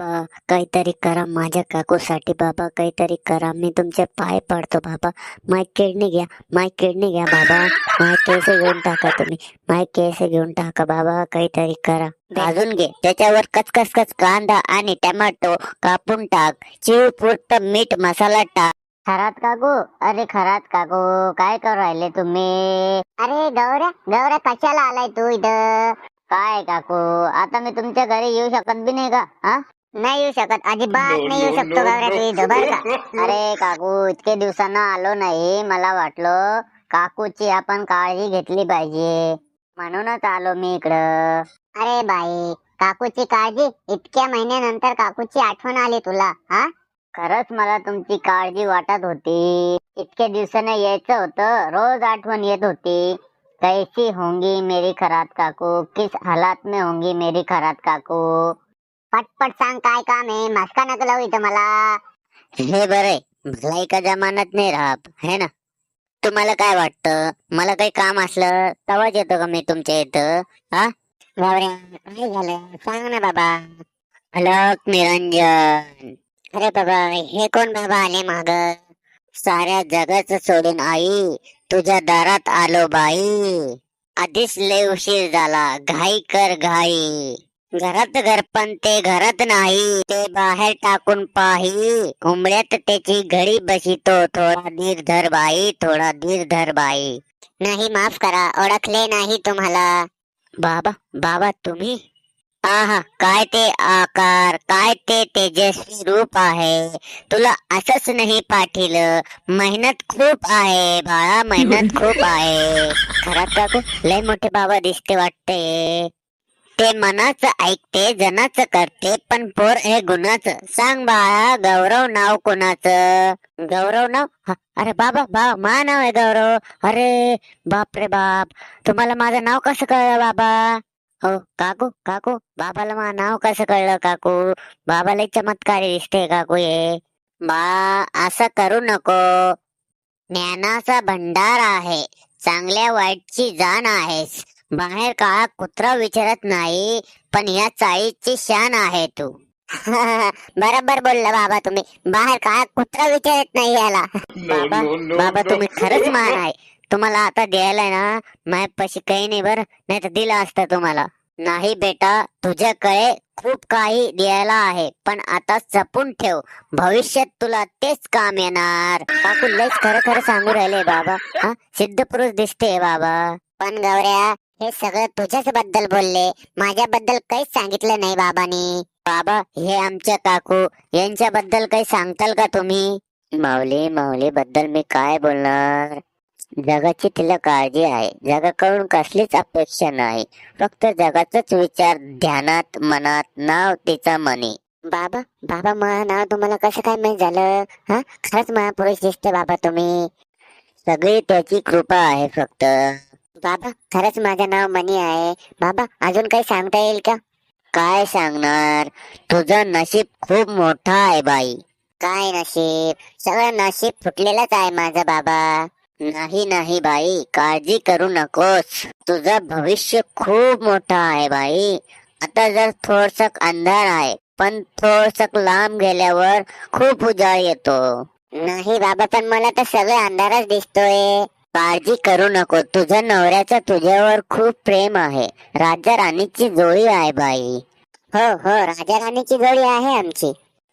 बाबा काहीतरी करा माझ्या काकूसाठी बाबा काहीतरी करा. मी तुमचे पाय पडतो बाबा. माय किडनी घ्या माय किडनी घ्या बाबा. माय केस घेऊन टाका तुम्ही. माय केस घेऊन टाका बाबा काहीतरी करा. भाजून घे. त्याच्यावर कचकच कच कांदा आणि टमाटो कापून टाक. चिव पुरत मीठ मसाला टाक. खरात काकू? अरे खरात काकू काय करू राहिले तुम्ही? अरे गौऱ्या गौऱ्या कशाला आलाय तू इथं? काय काकू आता मी तुमच्या घरी येऊ शकत बी नाही का हा? नाही येऊ शकत. अजिबात नाही येऊ शकतो गौऱ्या तू इथं बरं का? अरे काकू इतके दिवसांना आलो नाही मला वाटलं काकूची आपण काळजी घेतली पाहिजे. म्हणूनच आलो मी इकडं. अरे बाई काकूची काळजी? इतक्या महिन्यानंतर काकूची आठवण आली तुला हा? खरंच मला तुमची काळजी वाटत होती. इतके दिवसाने यायचं होतं रोज आठवण येत होती. कैसी होंगी मेरी खरात काकू किस हालात में होंगी मेरी खरात काकू. पटपट सांग काय काम आहे. मास्का नका लावू इथं मला. हे बरे भलाई का जमानत नाही राहत है ना? तुम्हाला काय वाटतं? मला काही काम असलं तवाच येतो का मी तुमच्या इथं? हा काय झालं? सांग ना बाबा. अलक निरंजन. अरे बाबा हे कोण बाबा आले माग? साऱ्या जगाच सोडून आई तुझ्या दारात आलो बाई. आधीच लय उशीर झाला. घाई कर घाई. घरात घर पण ते घरात नाही ते बाहेर टाकून पाही. उमऱ्यात त्याची घडी बसितो थोडा धीर धर बाई थोडा धीर धर बाई. नाही माफ करा ओळखले नाही तुम्हाला. बाबा बाबा तुम्ही? आहा काय ते आकार काय ते तेजस्वी रूप आहे. तुला असंच नाही पाठील मेहनत खूप आहे बाळा मेहनत खूप आहे. खरात काकू लय मोठे बाबा दिसते वाटते. ते मनाचं ऐकते जनाचं करते पण पोर हे गुणाचं. सांग बाळा गौरव नाव कोणाचं? गौरव नाव? अरे बाबा बा मा नाव आहे गौरव. अरे बाप रे बाप. तुम्हाला माझं नाव कसं कळलं बाबा? हो काकू काकू बाबाला मा नाव कसं कळलं काकू? बाबाला चमत्कारी दिसते काकू हे. बा असं करू नको. ज्ञानाचा भंडार आहे. चांगल्या वाईटची जाण आहेस. बाहेर काळा कुत्रा विचारत नाही पण या चाळीची शान आहे तू. बरोबर बोलला बाबा तुम्ही. बाहेर काळा कुत्रा विचारत नाही याला. बाबा बाबा तुम्ही खरंच मान आहे. तुम्हाला आता द्यायला ना माझ्यापाशी काही नाही बरं. नाही तर दिलं असतं तुम्हाला. नाही बेटा तुझ्याकडे खूप काही द्यायला आहे पण आता जपून ठेव. भविष्यात तुला तेच काम येणार. काकू लयच खरं खरं सांगू राहिले बाबा. हा सिद्ध पुरुष दिसते बाबा. पण गौऱ्या हे सगळं तुझ्याच बद्दल बोलले. माझ्याबद्दल काहीच सांगितलं नाही बाबांनी. बाबा हे आमच्या काकू यांच्याबद्दल काही सांगताल का तुम्ही? माऊली माऊली बद्दल मी काय बोलणार? जगाची तिला काळजी आहे. जगाकडून कसलीच अपेक्षा नाही. फक्त जगाचाच विचार ध्यानात मनात नाव तिचा मनी. बाबा बाबा महा नाव तुम्हाला कसं काय माहीत झालं? हा? खरंच महापुरुष दिसते बाबा तुम्ही. सगळी त्याची कृपा आहे फक्त. बाबा खरंच माझं नाव मनी आहे. बाबा अजून काही सांगता येईल का? काय सांगणार? तुझं नशीब खूप मोठं आहे बाई. काय नशीब? सगळं नशीब फुटलेलंच आहे माझं बाबा. नाही नाही बाई. काळजी करू नकोस. तुझं भविष्य खूप मोठं आहे बाई. आता जर थोडसक अंधार आहे पण थोडसक लांब गेल्यावर खूप उजाळ येतो. नाही बाबा पण मला तर सगळं अंधारच दिसतोय. काळजी करू नको. तुझ्या नवऱ्याचं तुझ्यावर खूप प्रेम आहे. राजा राणीची जोडी आहे बाई. हो हो राजा राणीची जोडी आहे आमची.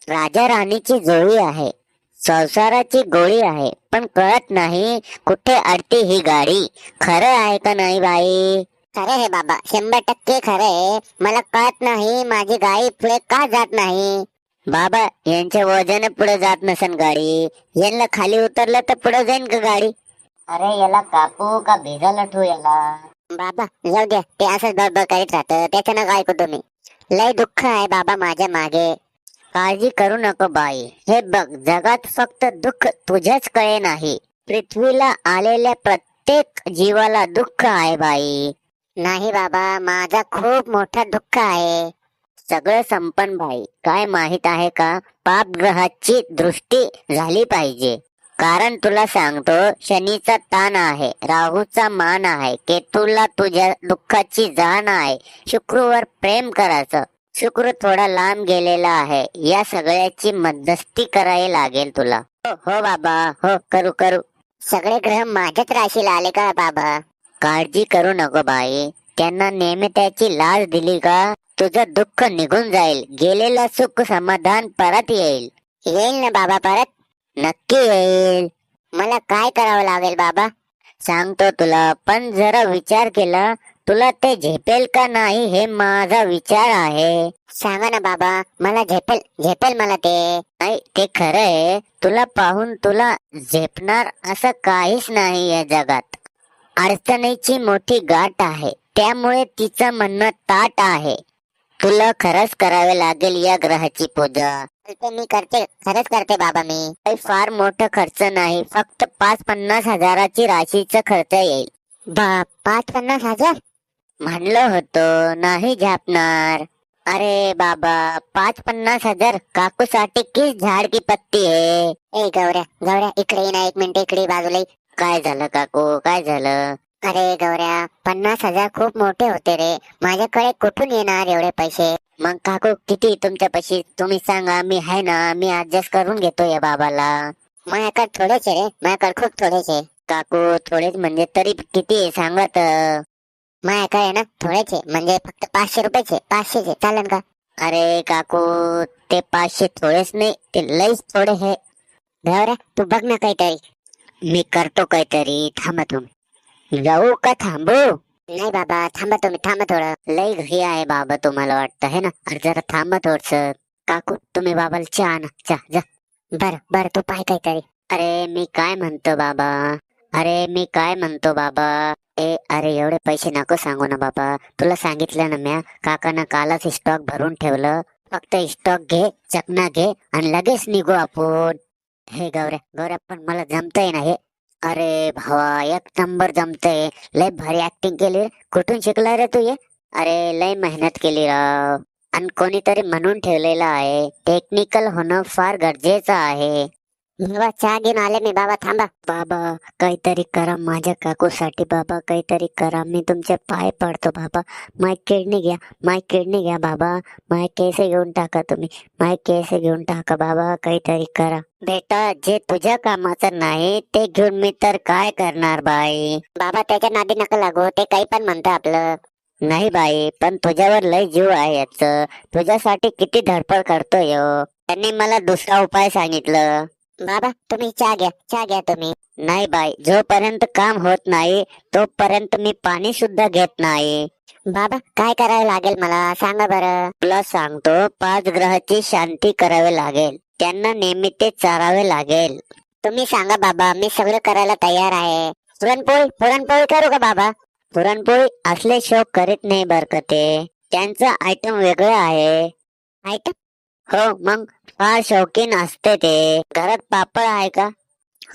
राजा राणीची जोडी आहे. संसाराची गोळी आहे. पण कळत नाही कुठे अडते ही गाडी. खरं आहे का नाही बाई? खरं हे बाबा. शंभर टक्के खरे मला कळत नाही माझी गाडी पुढे का जात नाही. बाबा यांच्या वजन पुढे जात नसन गाडी. यांना खाली उतरलं तर पुढे जाईन का गाडी? अरे याला कापू का भिजायला लठू याला? बाबा जाऊ द्या ते असंच बडबड करीत राहतं त्याच्यानं काय ऐकू तुम्ही. लय दुःख आहे बाबा माझ्या मागे. काळजी करू नको बाई. हे बघ जगात फक्त दुःख तुझ्याच कळे नाही. पृथ्वीला आलेल्या प्रत्येक जीवाला दुःख आहे बाई. नाही बाबा माझा खूप मोठा दुःख आहे. सगळं संपन भाई काय माहीत आहे का? पापग्रहाची दृष्टी झाली पाहिजे. कारण तुला सांगतो शनीचा ताण आहे राहूचा मान आहे केतूला तुझ्या दुःखाची जाण आहे. शुक्रवर प्रेम करायचं. शुक्र थोडा लांब गेलेला आहे. या सगळ्याची मध्यस्थी करावी लागेल तुला. हो हो बाबा हो करू करू. सगळे ग्रह माझ्याच राशीला आले का बाबा? काळजी करू नको बाई. त्यांना नेहमी त्याची लाज दिली का? तुझं दुःख निघून जाईल. गेलेलं सुख समाधान परत येईल. येईल ना बाबा परत? नक्की येईल. मला काय करावं लागेल बाबा? सांगतो तुला पण जरा विचार केला तुला ते झेपेल का नाही हे माझा विचार आहे. सांगा ना बाबा मला झेपेल झेपेल मला ते. नाही ते खरं आहे. तुला पाहून तुला झेपणार असं काहीच नाही या जगात. अडचणीची मोठी गाठ आहे. त्यामुळे तिचं म्हणणं ताट आहे. तुला खरंच करावे लागेल या ग्रहाची पूजा. ते मी करते खरंच करते बाबा मी. काही फार मोठं खर्च नाही फक्त पाच पन्नास हजाराची राशीचा खर्च येईल. बाप पाच पन्नास हजार? म्हणलं होतं नाही झापणार. अरे बाबा पाच पन्नास हजार काकूसाठी किस झाड की पत्ती आहे ए गौऱ्या गौऱ्या इकडे ना एक मिनिट इकडे बाजूला. काय झालं काकू काय झालं? अरे गौऱ्या पन्नास हजार खूप मोठे होते रे. माझ्याकडे कुठून येणार एवढे पैसे? मग काकू किती तुमच्या तुम्ही सांगा मी आहे ना मी ऍडजस्ट करून घेतो या बाबाला. माझ्याकडे थोडेच आहे रे माझ्याकडे खूप थोडेच आहे काकू थोडेच म्हणजे तरी किती आहे माझ्याकडे आहे ना थोडेच आहे म्हणजे फक्त पाचशे रुपयाचे पाचशेचे. चालेल का? अरे काकू ते पाचशे थोडेच नाही ते लईच थोडे हे. गौऱ्या तू बघ ना काहीतरी. मी करतो काहीतरी थांबा तुम्ही. जाऊ का थांबू? नाही बाबा थांबा तुम्ही थांबा थोडं. लय घरी आहे बाबा तुम्हाला वाटतं है ना? अरे जरा थांबा थोडस. काकू तुम्ही बाबाला चहा ना चहा जा. बर बर तू पाय काहीतरी. अरे मी काय म्हणतो बाबा? अरे मी काय म्हणतो बाबा? ए अरे एवढे पैसे नको सांगू ना बाबा. तुला सांगितलं ना म्या. काकानं कालच स्टॉक भरून ठेवलं. फक्त स्टॉक घे चकना घे आणि लगेच निघू आपण. हे गौऱ्या गौऱ्या पण मला जमतंय ना हे. अरे भावा एक नंबर जमते लय भारी ऍक्टिंग केली कुठून शिकला रे तू ये अरे लय मेहनत केली राव. आणि कोणीतरी म्हणून ठेवलेलं आहे. टेक्निकल होणं फार गरजेचं आहे. बाबा चहा घेऊन आले मी. बाबा थांबा. बाबा काहीतरी करा. माझ्या काकूसाठी बाबा काहीतरी करा. मी तुमचे पाय पडतो बाबा. माय किडनी घ्या. माय किडनी घ्या बाबा. माय केस घेऊन टाका तुम्ही. माय केस घेऊन टाका बाबा. काहीतरी करा. बेटा जे तुझ्या कामाचं नाही ते घेऊन मी तर काय करणार बाई? बाबा त्याच्या नादी नका लागू. ते काही पण म्हणतं आपलं. नाही बाई पण तुझ्यावर लय जीव आहे याच. तुझ्यासाठी किती धडपड करतोय हो. त्यांनी मला दुसरा उपाय सांगितलं. बाबा तुम्ही चहा घ्या चहा घ्या तुम्ही. नाही बाई जोपर्यंत काम होत नाही तोपर्यंत मी पाणी सुद्धा घेत नाही. बाबा काय करावं लागेल मला सांगा बरं. तुला सांगतो पाच ग्रहाची शांती करावी लागेल. त्यांना नेहमी ते चारावे लागेल. तुम्ही सांगा बाबा मी सगळं करायला तयार आहे. पुरणपोळी पुरणपोळी करू का बाबा? पुरणपोळी असले शोक करीत नाही बर का ते. त्यांचं आयटम वेगळं आहे. आयटम हो मग? फार शौकीन असते ते. घरात पापड आहे का?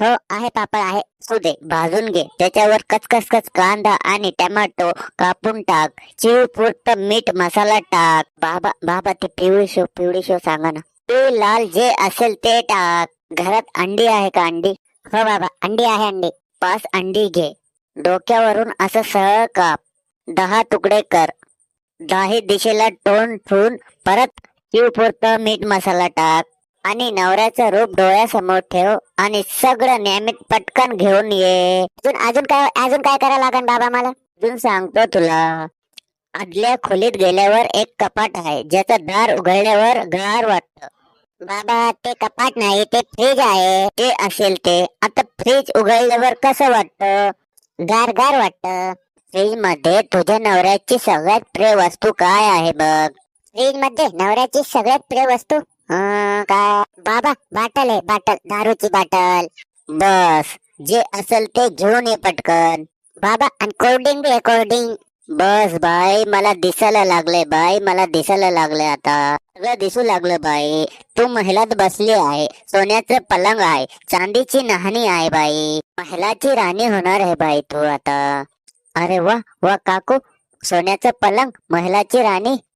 हो आहे पापड आहे. असू दे भाजून घे. त्याच्यावर कचकच कच कांदा आणि टोमॅटो कापून टाक. चिव पुरत मीठ मसाला टाक. बाबा बाबा ते पिवळी शो पिवळी शो सांगा ना. पिवळी लाल जे असेल ते टाक. घरात अंडी आहे का अंडी? हो बाबा अंडी आहे अंडी. पाच अंडी घे. डोक्यावरून असं सरळ काप. दहा तुकडे कर. दाही दिशेला तोंड ठेवून परत चिव पुरतं मीठ मसाला टाक आणि नवऱ्याचं रूप डोळ्यासमोर ठेव आणि सगळं नियमित पटकन घेऊन ये. अजून अजून काय अजून काय करायला लागेल बाबा मला? अजून सांगतो तुला. आदल्या खोलीत गेल्यावर एक कपाट आहे ज्याचं दार उघडल्यावर गार वाटत. बाबा ते कपाट नाही ते फ्रीज आहे. ते असेल ते. आता फ्रीज उघडल्यावर कसं वाटत? गार गार वाटत. फ्रीजमध्ये तुझ्या नवऱ्याची सगळ्यात प्रिय वस्तू काय आहे बघ? फ्रीजमध्ये नवऱ्याची सगळ्यात प्रिय वस्तू अं, काय? बाबा बाटल आहे बाटल दारूची बाटल बस. जे असेल ते घेऊन ये पटकन. बाबा आणि कोल्ड्रिंक बी कोल्ड्रिंक बस बाई मला दिसायला लागले बाई मला दिसायला लागले आता. सगळं दिसू लागलं बाई. तू महिलात बसली आहे सोन्याचं पलंग आहे चांदीची नहाणी आहे बाई. महिलाची राणी होणार आहे बाई तू आता. अरे वा वा काकू. सोन्याचं पलंग महिलाची राणी.